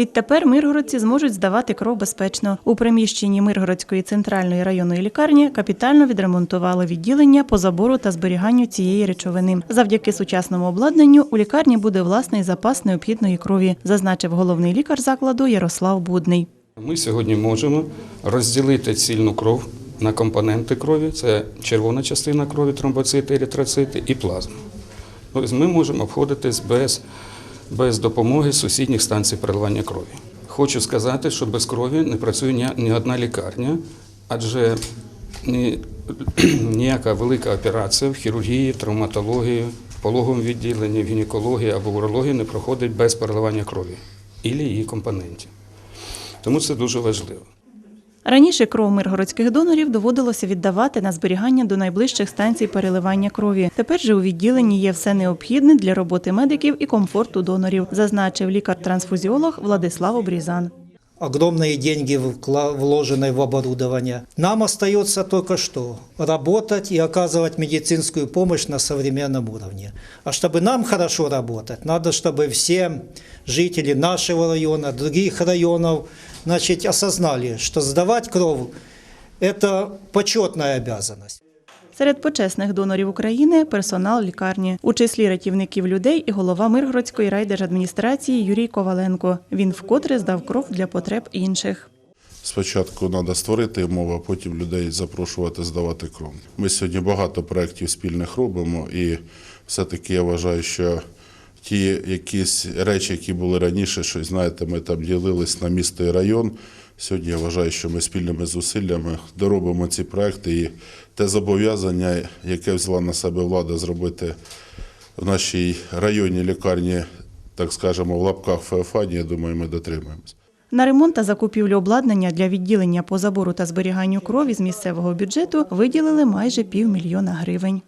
Відтепер миргородці зможуть здавати кров безпечно. У приміщенні Миргородської центральної районної лікарні капітально відремонтували відділення по забору та зберіганню цієї речовини. Завдяки сучасному обладнанню у лікарні буде власний запас необхідної крові, зазначив головний лікар закладу Ярослав Будний. Ми сьогодні можемо розділити цільну кров на компоненти крові: це червона частина крові, тромбоцити, еритроцити і плазма. Тобто ми можемо обходитись без, без допомоги сусідніх станцій переливання крові. Хочу сказати, що без крові не працює ні, одна лікарня, адже ні, ніяка велика операція в хірургії, травматології, пологовому відділенні, гінекології або урології не проходить без переливання крові і її компонентів. Тому це дуже важливо. Раніше кров миргородських донорів доводилося віддавати на зберігання до найближчих станцій переливання крові. Тепер же у відділенні є все необхідне для роботи медиків і комфорту донорів, зазначив лікар-трансфузіолог Владислав Обрізан. Огромные деньги вложены в оборудование. Нам остается только что работать и оказывать медицинскую помощь на современном уровне. А чтобы нам хорошо работать, надо, чтобы все жители нашего района, других районов, значит, осознали, что сдавать кровь – это почетная обязанность. Серед почесних донорів України персонал лікарні, у числі рятівників людей і голова Миргородської райдержадміністрації Юрій Коваленко. Він вкотре здав кров для потреб інших. Спочатку треба створити умови, а потім людей запрошувати здавати кров. Ми сьогодні багато проєктів спільних робимо, і все-таки я вважаю, що ті якісь речі, які були раніше, що знаєте, ми там ділились на місто і район. Сьогодні я вважаю, що ми спільними зусиллями доробимо ці проекти і те зобов'язання, яке взяла на себе влада зробити в нашій районній лікарні, так скажемо, в лапках Феофані, я думаю, ми дотримаємось. На ремонт та закупівлю обладнання для відділення по забору та зберіганню крові з місцевого бюджету виділили майже півмільйона гривень.